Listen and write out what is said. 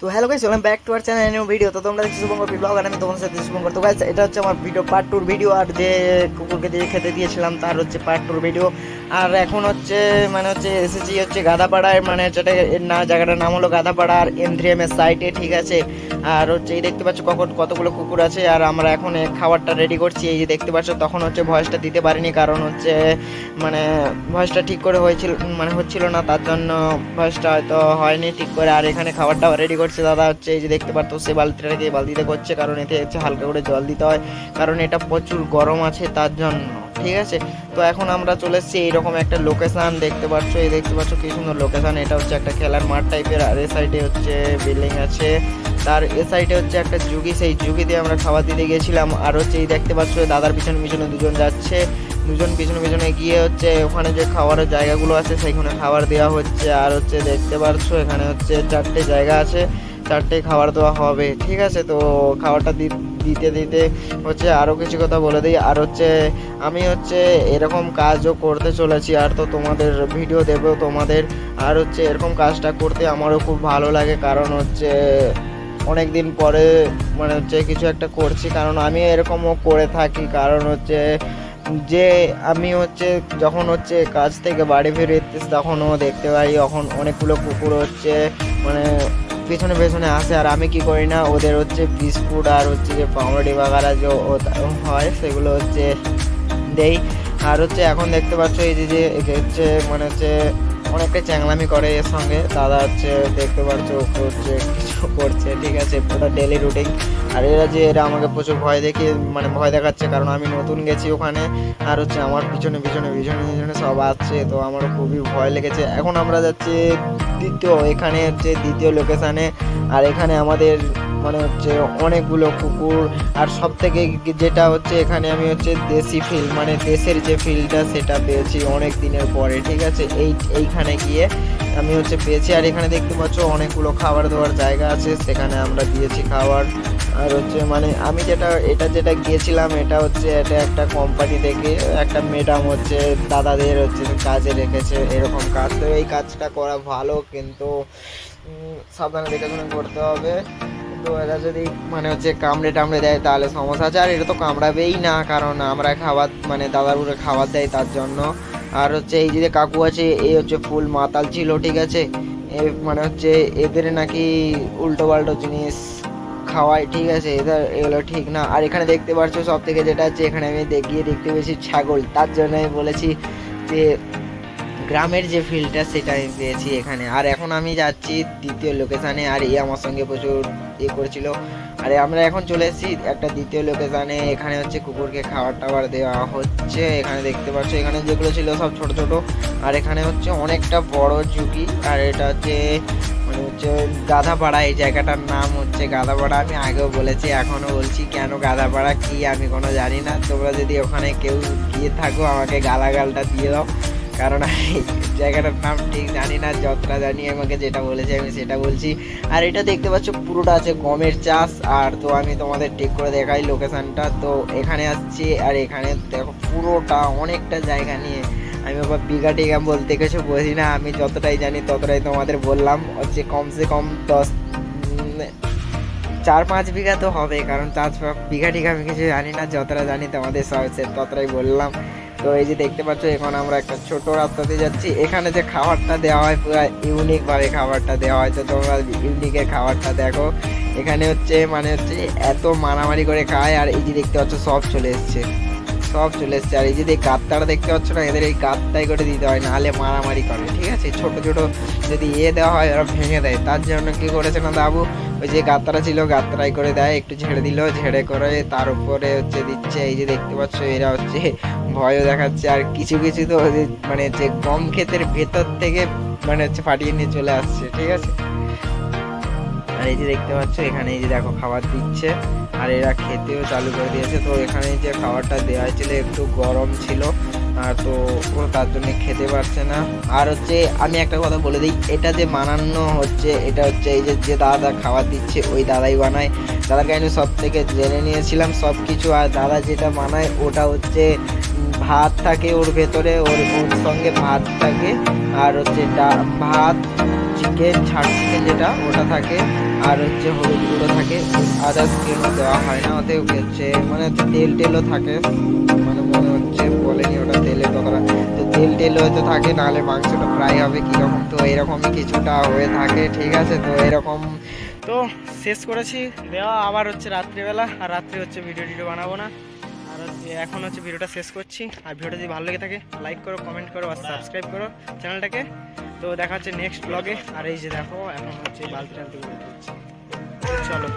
তো hello guys welcome back to our channel new video তো তোমরা দেখছ শুভঙ্কর ব্লগ আর আমি তোমাদের সাথে শুভঙ্কর। তো গাইস এটা হচ্ছে আমার ভিডিও পার্ট টুর ভিডিও আর যে কুকুরকে দিয়ে খেতে দিয়েছিলাম, তার হচ্ছে পার্ট টুর ভিডিও আর এখন হচ্ছে মানে হচ্ছে এসেছি হচ্ছে গাদাপাড়ায় মানে হচ্ছে না, জায়গাটার নাম হলো গাদাপাড়া আর এম থ্রি এম এর সাইটে ঠিক আছে? আর হচ্ছে এই দেখতে পাচ্ছ কখন, কতগুলো কুকুর আছে, আর আমরা এখন খাবারটা রেডি করছি। এই যে দেখতে পাচ্ছ, তখন হচ্ছে ভয়েসটা দিতে পারিনি, কারণ হচ্ছে মানে ভয়েসটা ঠিক করে হয়েছিল মানে হচ্ছিল না, তার জন্য ভয়েসটা হয়তো হয়নি ঠিক করে, আর এখানে খাবারটা রেডি করছে দাদা, হচ্ছে এই যে দেখতে পারতো, সে বালতিটাকে বালতিতে করছে, কারণ এতে হচ্ছে হালকা করে জল দিতে হয়, কারণ এটা প্রচুর গরম আছে তার জন্য, ঠিক আছে? তো এখন আমরা চলে এসেছি এইরকম একটা লোকেশন দেখতে পাচ্ছ এই দেখতে পাচ্ছ কি সুন্দর লোকেশান এটা হচ্ছে একটা খেলার মাঠ টাইপের আর এ সাইডে হচ্ছে বিল্ডিং আছে। তার এ সাইডে হচ্ছে একটা জুগি সেই জুগিতে আমরা খাবার দিতে গেছিলাম, আর হচ্ছে এই দেখতে পাচ্ছ, দাদার পিছনে পিছনে দুজন যাচ্ছে। দুজন পিছনে পিছনে গিয়ে হচ্ছে ওখানে যে খাবারের জায়গাগুলো আছে সেইখানে খাবার দেওয়া হচ্ছে। আর হচ্ছে দেখতে পাচ্ছ এখানে হচ্ছে চারটে জায়গা আছে, চারটে খাবার দেওয়া হবে। ঠিক আছে, তো খাবারটা দিতে দিতে হচ্ছে আরও কিছু কথা বলে দিই। আর হচ্ছে আমি হচ্ছে এরকম কাজও করতে চলেছি, আর তো তোমাদের ভিডিও দেবো তোমাদের। আর হচ্ছে এরকম কাজটা করতে আমারও খুব ভালো লাগে, কারণ হচ্ছে অনেক দিন পরে মানে হচ্ছে কিছু একটা করছি। কারণ আমি এরকমও করে থাকি, কারণ হচ্ছে যে আমি হচ্ছে যখন হচ্ছে কাজ থেকে বাড়ি ফিরে তখনও দেখতে পাই তখন অনেকগুলো কুকুর হচ্ছে মানে পেছনে পেছনে আসে, আর আমি কি করি না, ওদের হচ্ছে বিস্কুট আর হচ্ছে যে পাউরুটি বাগারা যে হয়, সেগুলো হচ্ছে দেই। আর হচ্ছে এখন দেখতে পাচ্ছ এই যে যে হচ্ছে মানে হচ্ছে অনেকটা চ্যাংলামি করে এর সঙ্গে। দাদা হচ্ছে, দেখতে পাচ্ছ হচ্ছে, কিছু করছে, ঠিক আছে ওটা ডেলি রুটিন আর এরা যে, এরা আমাকে প্রচুর ভয় দেখে মানে ভয় দেখাচ্ছে, কারণ আমি নতুন গেছি ওখানে। আর হচ্ছে, আমার পিছনে পিছনে পিছনে পিছনে সব আসছে, তো আমারও খুবই ভয় লেগেছে। এখন আমরা যাচ্ছি দ্বিতীয়, এখানে হচ্ছে দ্বিতীয় লোকেশানে আর এখানে আমাদের মানে হচ্ছে অনেকগুলো কুকুর। আর সব থেকে যেটা হচ্ছে এখানে আমি হচ্ছে দেশি ফিল মানে দেশের যে ফিলটা সেটা পেয়েছি অনেক দিনের পরে, ঠিক আছে? এই, এইখানে গিয়ে আমি হচ্ছে পেয়েছি। আর এখানে দেখতে পাচ্ছ অনেকগুলো খাবার দেওয়ার জায়গা আছে, সেখানে আমরা দিয়েছি খাবার। আর হচ্ছে মানে আমি যেটা, এটা যেটা গিয়েছিলাম, এটা হচ্ছে এটা একটা কোম্পানি থেকে একটা ম্যাডাম হচ্ছে দাদাদের হচ্ছে কাজে রেখেছে এরকম কাজ। তো এই কাজটা করা ভালো, কিন্তু সাবধানে দেখে শুনে করতে হবে। তো এরা যদি মানে হচ্ছে কামড়ে টামড়ে দেয়, তাহলে সমস্যা আছে। আর এটা তো কামড়াবেই না, কারণ আমরা খাবার মানে দাদার উপরে খাবার দেয় তার জন্য। আর হচ্ছে এই যে কাকু আছে এই হচ্ছে ফুল মাতাল ছিল, ঠিক আছে? এ মানে হচ্ছে এদের নাকি উল্টো পাল্টো জিনিস খাওয়ায়, ঠিক আছে? এদের এগুলো ঠিক না। আর এখানে দেখতে পাচ্ছ সব থেকে যেটা হচ্ছে এখানে আমি দেখিয়ে দেখতে পেয়েছি ছাগল। তার জন্য আমি বলেছি যে গ্রামের যে ফিল্ডটা সেটা আমি পেয়েছি এখানে। আর এখন আমি যাচ্ছি দ্বিতীয় লোকেশানে আর এই আমার সঙ্গে প্রচুর ইয়ে করেছিল। আর আমরা এখন চলে এসেছি একটা দ্বিতীয় লোকেশানে এখানে হচ্ছে কুকুরকে খাবার টাবার দেওয়া হচ্ছে। এখানে দেখতে পাচ্ছ, এখানে যেগুলো ছিল সব ছোট ছোট। আর এখানে হচ্ছে অনেকটা বড় ঝুঁকি। আর এটা হচ্ছে মানে হচ্ছে গাধাপাড়া, এই জায়গাটার নাম হচ্ছে গাধাপাড়া। আমি আগেও বলেছি, এখনও বলছি, কেন গাধাপাড়া, কি আমি কোনো জানি না। তোমরা যদি ওখানে কেউ গিয়ে থাকো, আমাকে গালাগালটা দিয়ে দাও। কারণ আমি জায়গাটার নাম ঠিক জানি না, যতটা জানি আমাকে যেটা বলেছে আমি সেটা বলছি। আর এটা দেখতে পাচ্ছ, পুরোটা আছে গমের চাষ। আর তো আমি তোমাদের ঠিক করে দেখাই লোকেশানটা তো এখানে আসছি, আর এখানে দেখো পুরোটা অনেকটা জায়গা নিয়ে। আমি আবার বিঘা টিঘা বলতে কিছু বুঝি না, আমি যতটাই জানি ততটাই তোমাদের বললাম। হচ্ছে কমসে কম দশ চার পাঁচ বিঘা তো হবে কারণ চার বিঘা টিঘা আমি কিছু জানি না, যতটা জানি তোমাদের ততটাই বললাম। তো এই যে দেখতে পাচ্ছ, এখন আমরা একটা ছোট রাস্তাতে যাচ্ছি। এখানে যে খাবারটা দেওয়া হয়, পুরো ইউনিক ভাবে খাবারটা দেওয়া হয়। তো তোমরা ইউনিকের খাবারটা দেখো। এখানে হচ্ছে মানে হচ্ছে, এত মারামারি করে খায়, আর এই যে দেখতে পাচ্ছ, সব চলে এসছে। সব চলে এসছে। আর এই যে এই গাত্তাটা দেখতে পাচ্ছ না, এদের এই গাত্তাই করে দিতে হয়, নাহলে মারামারি করে, ঠিক আছে? ছোট ছোট যদি ইয়ে দেওয়া হয়, ওরা ভেঙে দেয়। তার জন্য কি করেছে না, দাবু? ওই যে গাত্তারা ছিল গাত্তারাই করে দেয়, একটু ঝেড়ে দিল, ঝেড়ে করে তার উপরে হচ্ছে দিচ্ছে। এই যে দেখতে পাচ্ছ, এরা হচ্ছে ভয়ও দেখাচ্ছে আর কিছু কিছু তো মানে যে গম ক্ষেতের ভেতর থেকে মানে হচ্ছে ফাটিয়ে নিয়ে চলে আসছে, ঠিক আছে? আর এই যে দেখতে পাচ্ছ, এখানে এই যে দেখো খাবার দিচ্ছে, আর এরা খেতেও চালু করে দিয়েছে। তো এখানে যে খাবারটা দেওয়া হয়েছিল, একটু গরম ছিল। তো ও তার জন্য খেতে পারছে না। আর হচ্ছে আমি একটা কথা বলে দিই, এটা যে বানানো হচ্ছে, এটা হচ্ছে এই যে যে দাদা খাবার দিচ্ছে, ওই দাদাই বানায়। দাদাকে আমি সব থেকে জেনে নিয়েছিলাম সব কিছু আর দাদা যেটা বানায়, ওটা হচ্ছে ভাত থাকে ওর ভেতরে, ওর ওর সঙ্গে ভাত থাকে। আর হচ্ছে ভাত চিকেন ছাড় চিকেন যেটা, ওটা থাকে। আর হচ্ছে হলুদ গুঁড়ো থাকে। আদার্স কোনো দেওয়া হয় না, ওতে হচ্ছে মানে তেল টেলও থাকে। মানে ওটা তেলের কথাটা তো তেল টেল হয়তো থাকে, নাহলে মাংসটা ফ্রাই হবে কীরকম? তো এরকমই কিছুটা হয়ে থাকে, ঠিক আছে? তো এরকম। তো শেষ করেছি। দেওয়া আবার হচ্ছে রাত্রিবেলা। আর রাত্রে হচ্ছে ভিডিও টিডিও বানাবো না। আর হচ্ছে এখন হচ্ছে ভিডিওটা শেষ করছি। আর ভিডিওটা যদি ভালো লেগে থাকে লাইক করো কমেন্ট করো, আর সাবস্ক্রাইব করো চ্যানেলটাকে তো দেখা হচ্ছে নেক্সট ব্লগে আর এই যে দেখো, এখন হচ্ছে বালতি টালতি চলো।